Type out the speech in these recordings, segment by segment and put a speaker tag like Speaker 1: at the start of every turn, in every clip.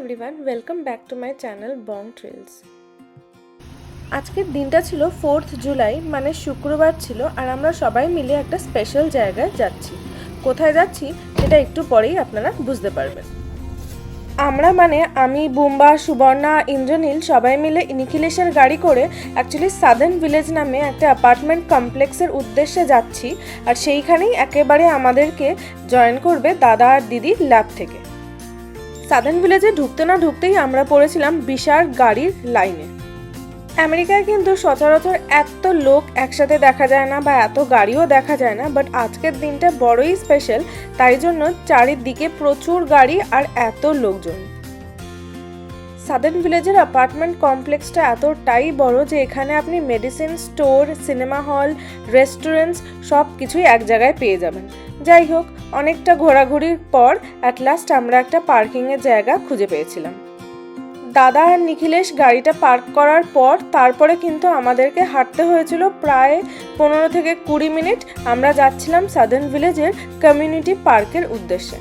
Speaker 1: Everyone welcome back to my channel Bong Trails আজকের দিনটা ছিল ফোর্থ জুলাই মানে শুক্রবার ছিল, আর আমরা সবাই মিলে একটা স্পেশাল জায়গায় যাচ্ছি। কোথায় যাচ্ছি, সেটা একটু পরেই আপনারা বুঝতে পারবেন। আমরা মানে আমি, বুম্বা, সুবর্ণা, ইন্দ্রনীল সবাই মিলে নিখিলেশের গাড়ি করে অ্যাকচুয়ালি সাদেন ভিলেজ নামে একটা অ্যাপার্টমেন্ট কমপ্লেক্সের উদ্দেশ্যে যাচ্ছি, আর সেইখানেই একেবারে আমাদেরকে জয়েন করবে দাদা আর দিদি ল্যাব থেকে। সাদেন ভিলেজে ঢুকতে না ঢুকতেই আমরা পড়েছিলাম বিশাল গাড়ির লাইনে। আমেরিকায় কিন্তু সচরাচর এত লোক একসাথে দেখা যায় না বা এত গাড়িও দেখা যায় না বাট আজকের দিনটা বড়ই স্পেশাল তাই জন্য চারিদিকে প্রচুর গাড়ি আর এত লোকজন। সাদেন ভিলেজের অ্যাপার্টমেন্ট কমপ্লেক্সটা এতটাই বড় যে এখানে আপনি medicine store cinema hall restaurants সব কিছুই এক জায়গায় পেয়ে যাবেন। যাই হোক, অনেকটা ঘোরাঘুরির পর অ্যাট লাস্ট আমরা একটা পার্কিংয়ের জায়গা খুঁজে পেয়েছিলাম। দাদা আর নিখিলেশ গাড়িটা পার্ক করার পর তারপরে কিন্তু আমাদেরকে হাঁটতে হয়েছিল প্রায় পনেরো থেকে কুড়ি মিনিট। আমরা যাচ্ছিলাম সাদার্ন ভিলেজের কমিউনিটি পার্কের উদ্দেশ্যে।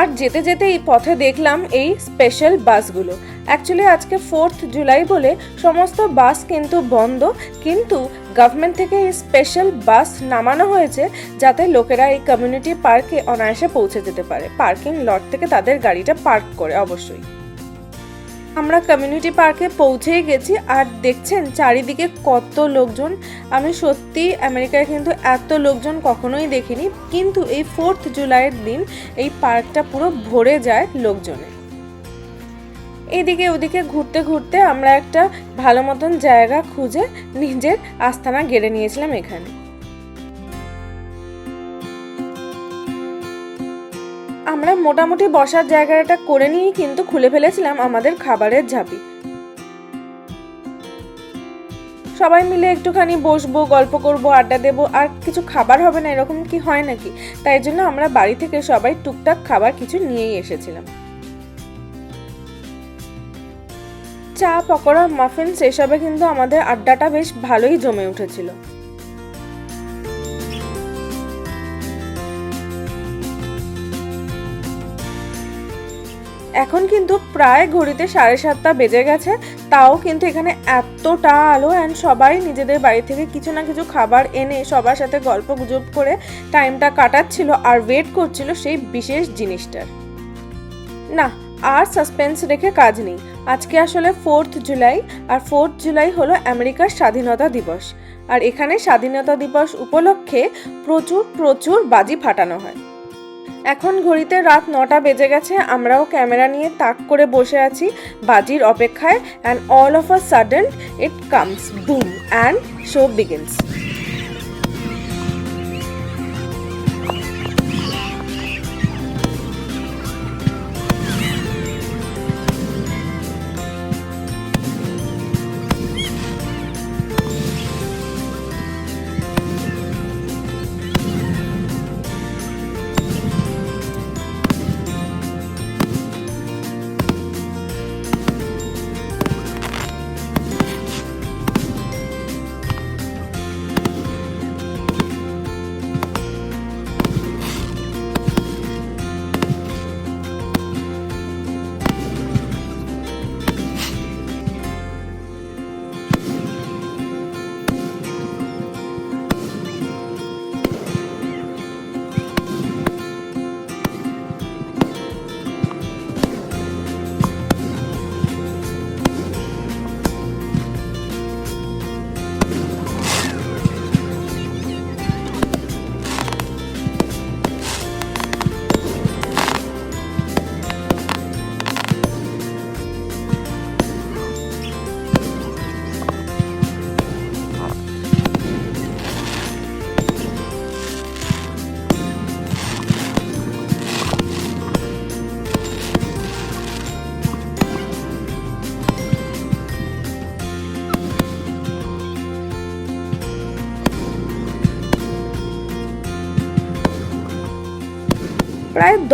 Speaker 1: আর যেতে যেতে এই পথে দেখলাম এই স্পেশাল বাসগুলো। অ্যাকচুয়ালি আজকে ফোর্থ জুলাই বলে সমস্ত বাস কিন্তু বন্ধ, কিন্তু গভর্নমেন্ট থেকে এই স্পেশাল বাস নামানো হয়েছে যাতে লোকেরা এই কমিউনিটি পার্কে অনায়াসে পৌঁছে যেতে পারে। পার্কিং লট থেকে তাদের গাড়িটা পার্ক করে, অবশ্যই। আমরা কমিউনিটি পার্কে পৌঁছেই গেছি আর দেখছেন চারিদিকে কত লোকজন। আমি সত্যি আমেরিকায় কিন্তু এত লোকজন কখনোই দেখিনি, কিন্তু এই ফোর্থ জুলাইয়ের দিন এই পার্কটা পুরো ভরে যায় লোকজনে। এদিকে ওদিকে ঘুরতে ঘুরতে আমরা একটা ভালো মতন জায়গা খুঁজে নিজের আস্তানা গেড়ে নিয়েছিলাম এখানে। আমরা মোটামুটি বসার জায়গাটা করে নিয়েই কিন্তু খুলে ফেলেছিলাম আমাদের খাবারের ঝাঁপি। সবাই মিলে একটুখানি বসবো, গল্প করব, আড্ডা দেবো, আর কিছু খাবার হবে না, এরকম কি হয় নাকি? তাই জন্য আমরা বাড়ি থেকে সবাই টুকটাক খাবার কিছু নিয়েই এসেছিলাম। চা, পকোড়া মাফিনস এসবে কিন্তু আমাদের আড্ডাটা বেশ ভালোই জমে উঠেছিল। এখন কিন্তু প্রায় ঘড়িতে সাড়ে সাতটা বেজে গেছে, তাও কিন্তু এখানে এতটা আলো অ্যান্ড সবাই নিজেদের বাড়ি থেকে কিছু না কিছু খাবার এনে সবার সাথে গল্প গুজব করে টাইমটা কাটাচ্ছিল আর ওয়েট করছিল সেই বিশেষ জিনিসটার। না, আর সাসপেন্স রেখে কাজ নেই। আজকে আসলে ফোর্থ জুলাই আর ফোর্থ জুলাই হলো আমেরিকার স্বাধীনতা দিবস। আর এখানে স্বাধীনতা দিবস উপলক্ষে প্রচুর প্রচুর বাজি ফাটানো হয়। এখন ঘড়িতে রাত নটা বেজে গেছে, আমরাও ক্যামেরা নিয়ে তাক করে বসে আছি বাজির অপেক্ষায় and all of a sudden it comes boom and show begins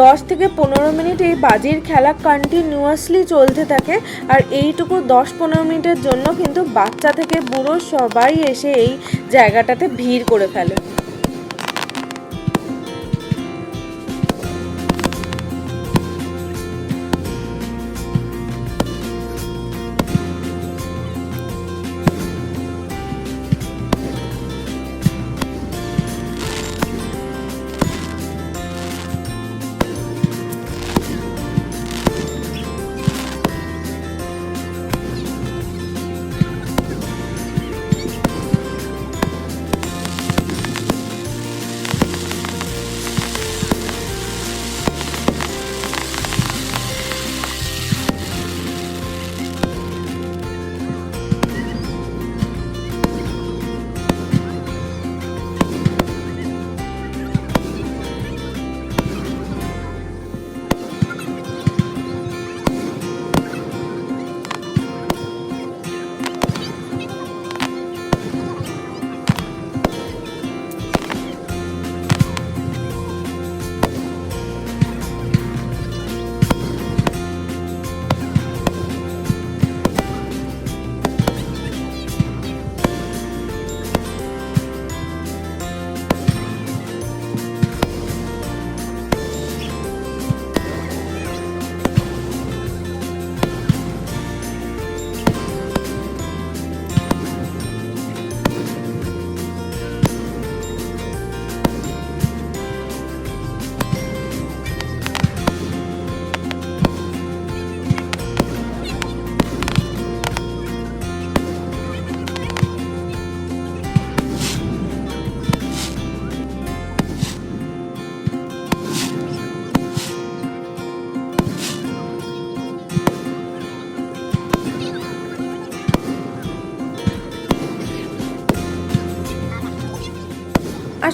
Speaker 1: দশ থেকে পনেরো মিনিট এই বাজির খেলা কন্টিনিউয়াসলি চলতে থাকে আর এইটুকু দশ পনেরো মিনিটের জন্য কিন্তু বাচ্চা থেকে বুড়ো সবাই এসে এই জায়গাটাতে ভিড় করে ফেলে।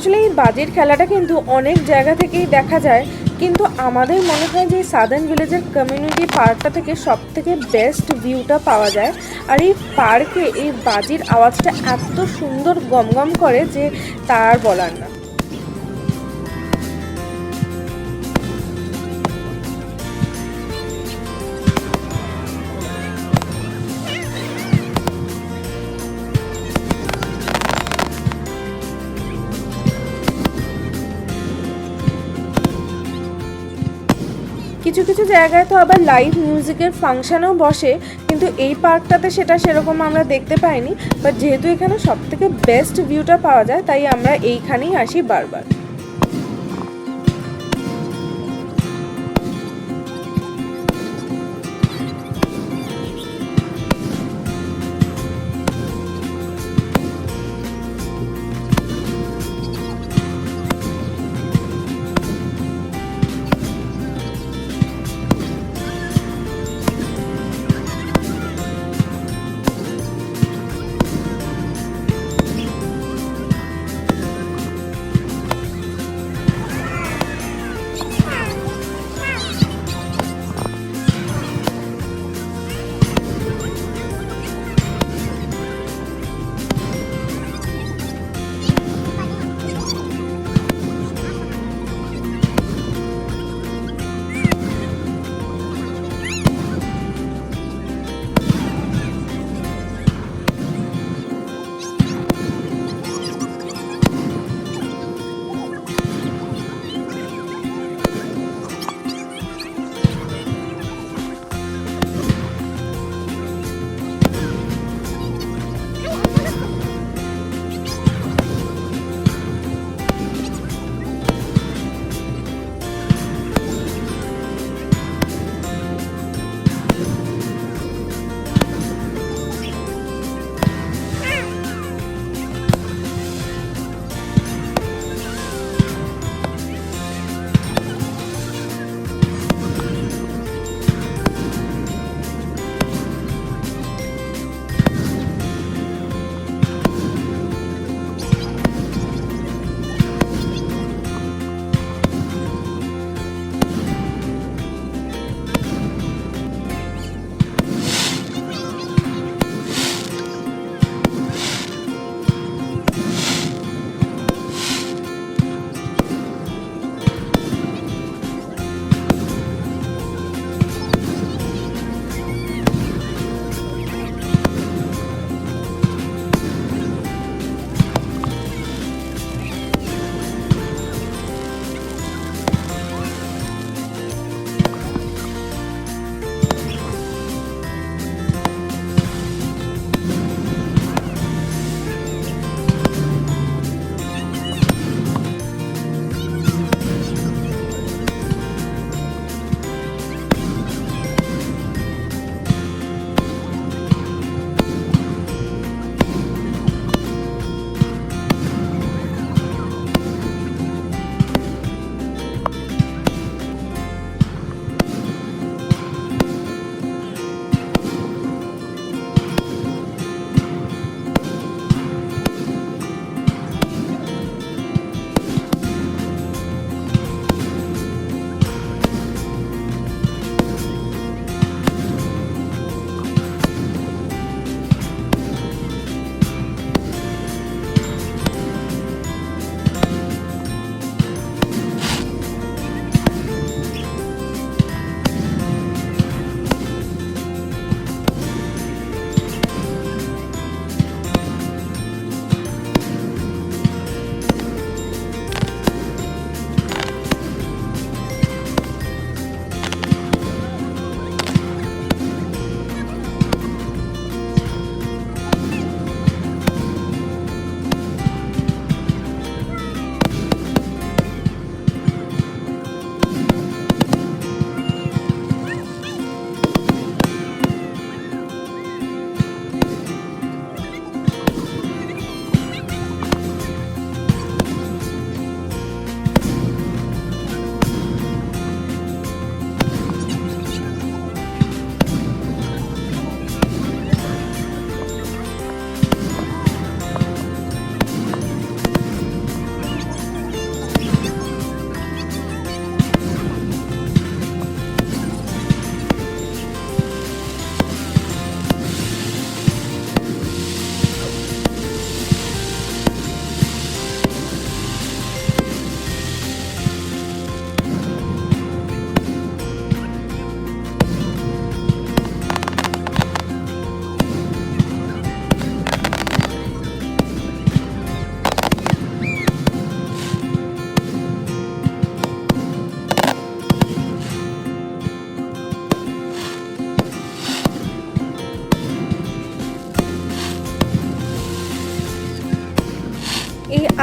Speaker 1: আসলে এই বাজির খেলাটা কিন্তু অনেক জায়গা থেকেই দেখা যায়, কিন্তু আমাদের মনে হয় যে সাদার্ন ভিলেজের কমিউনিটি পার্কটা থেকে সব থেকে বেস্ট ভিউটা পাওয়া যায়। আর এই পার্কে এই বাজির আওয়াজটা এত সুন্দর গমগম করে যে তার বলার না। জায়গায় তো আবার লাইভ মিউজিকের ফাংশানও বসে, কিন্তু এই পার্কটাতে সেটা সেরকম আমরা দেখতে পাইনি। বাট যেহেতু এখানে সব থেকে বেস্ট ভিউটা পাওয়া যায়, তাই আমরা এইখানেই আসি বারবার।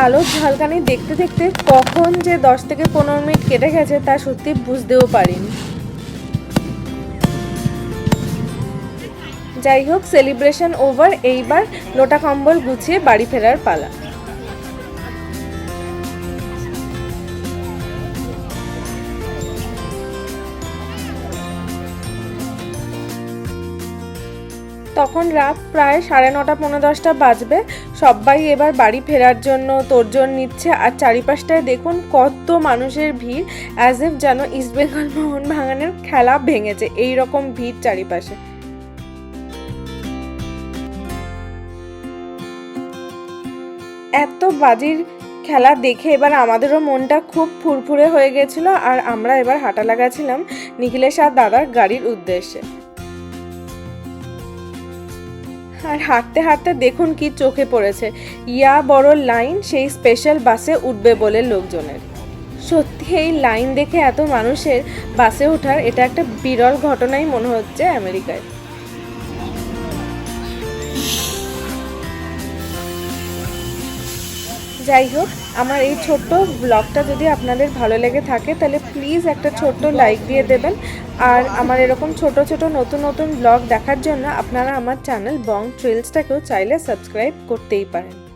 Speaker 1: আলোর ঝালকানি দেখতে দেখতে কখন যে দশ থেকে পনেরো মিনিট কেটে গেছে তা সত্যি বুঝতেও পারিনি। যাই হোক সেলিব্রেশন ওভার এইবার লোটা কম্বল গুছিয়ে বাড়ি ফেরার পালা। তখন রাত প্রায় সাড়ে নটা পনেরো দশটা বাজবে। সবাই এবার বাড়ি ফেরার জন্য তোড়জোড় নিচ্ছে। আর চারিপাশটায় দেখুন কত মানুষের ভিড় অ্যাজ এফ যেন ইস্টবেঙ্গল মোহন ভাঙানের খেলা ভেঙেছে। এই রকম ভিড় চারিপাশে। এত বাজির খেলা দেখে এবার আমাদেরও মনটা খুব ফুরফুরে হয়ে গেছিল। আর আমরা এবার হাঁটা লাগাছিলাম নিখিলেশ আর দাদার গাড়ির উদ্দেশ্যে। আর হাঁটতে হাঁটতে দেখুন কি চোখে পড়েছে। ইয়া বড় লাইন, সেই স্পেশাল বাসে উঠবে বলে লোকজনের। সত্যি, এই লাইন দেখে এত মানুষের বাসে ওঠার, এটা একটা বিরল ঘটনাই মনে হচ্ছে আমেরিকায়। যাই হোক আমার এই ছোট্ট ব্লগটা যদি আপনাদের ভালো লেগে থাকে, তাহলে প্লিজ একটা ছোট্ট লাইক দিয়ে দেবেন। আর আমার এরকম ছোট ছোট, নতুন নতুন ব্লগ দেখার জন্য আপনারা আমার চ্যানেল বং ট্রেলসটাকেও চাইলে সাবস্ক্রাইব করতেই পারেন।